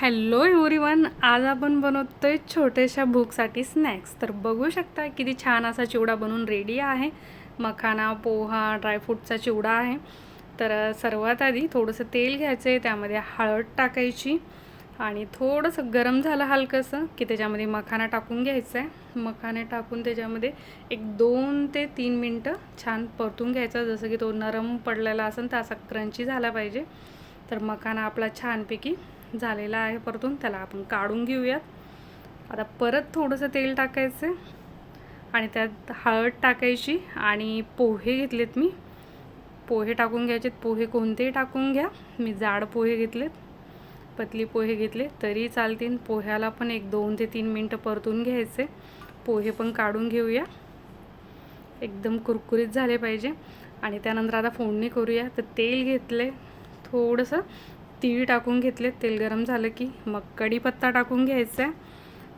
Hello everyone आज आपण बनवतो आहे छोट्याशा भूकसाठी स्नॅक्स. तर बघू शकता किती छान असा चिवडा बनवून रेडी आहे. मखाना पोहा ड्रायफ्रूटचा चिवडा आहे. तर सर्वात आधी थोडंसं तेल घ्यायचं आहे त्यामध्ये हळद टाकायची आणि थोडंसं गरम झालं हलकंसं की त्याच्यामध्ये मखाना टाकून घ्यायचं आहे मखाने टाकून त्याच्यामध्ये एक दोन ते तीन मिनटं छान परतून घ्यायचं. जसं की तो नरम पडलेला असेल तर असा क्रंची झाला पाहिजे. तर मखाना आपला छानपैकी झालेला आहे परतून त्याला आपण काढून घेऊयात. आता परत थोडंसं तेल टाकायचं आणि त्यात हळद टाकायची आणि पोहे घेतलेत मी. पोहे टाकून घ्यायचे पोहे कोणतेही टाकून घ्या. मी जाड पोहे घेतलेत. पतली पोहे घेतले तरी चालतील. पोह्याला पण एक दोन ते तीन मिनटं परतून घ्यायचे. पोहे पण काढून घेऊया. एकदम कुरकुरीत झाले पाहिजे. आणि त्यानंतर आता फोडणी करूया. तर तेल घेतले थोडंसं. तीळ टाकून घेतले. तेल गरम झालं की मग कढीपत्ता टाकून घ्यायचा आहे.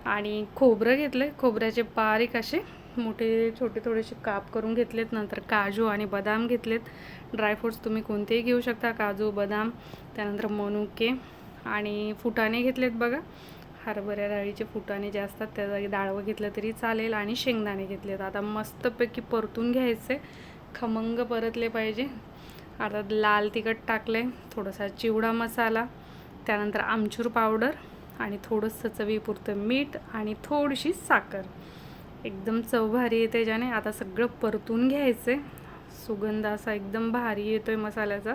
आणि खोबरं घेतलं आहे खोबऱ्याचे बारीक असे मोठे छोटे थोडेसे काप करून घेतलेत. नंतर काजू आणि बदाम घेतलेत. ड्रायफ्रूट्स तुम्ही कोणतेही घेऊ शकता. काजू बदाम त्यानंतर मनुके आणि फुटाणे घेतलेत बघा. हरभऱ्या डाळीचे फुटाणे जे असतात त्या जागी डाळवं घेतलं तरी चालेल. आणि शेंगदाणे घेतलेत. आता मस्तपैकी परतून घ्यायचे. खमंग परतले पाहिजे. आता लाल तिखट टाकले थोडासा चिवडा मसाला त्यानंतर आमचूर पावडर आणि थोडंसं चवीपुरतं मीठ आणि थोडीशी साखर. एकदम चव भारी येते ज्याने. आता सगळं परतून घ्यायचं सुगंध असा एकदम भारी येतो आहे मसाल्याचा.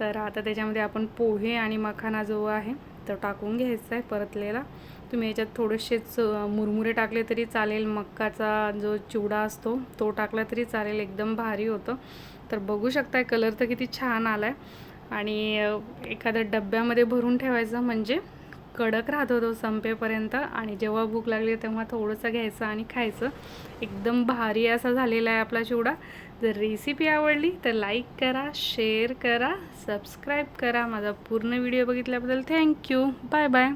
तर आता त्याच्यामध्ये आपण पोहे आणि मखाना जो आहे तो टाकून घ्यायचा आहे परतलेला. तुम्ही याच्यात थोडेसेच मुरमुरे टाकले तरी चालेल. मक्काचा जो चिवडा असतो तो टाकला तरी चालेल. एकदम भारी होतं. तर बघू शकताय कलर तर किती छान आला आहे आणि एखाद्या डब्यामध्ये भरून ठेवायचं म्हणजे कडक राहतो तो संपेपर्यंत आणि जेव्हा भूक लागली तेव्हा थोडंसं घ्यायचं आणि खायचं. एकदम भारी असा झालेला आहे आपला चिवडा. जर रेसिपी आवडली तर लाईक करा शेअर करा सबस्क्राईब करा. माझा पूर्ण व्हिडिओ बघितल्याबद्दल थँक्यू बाय बाय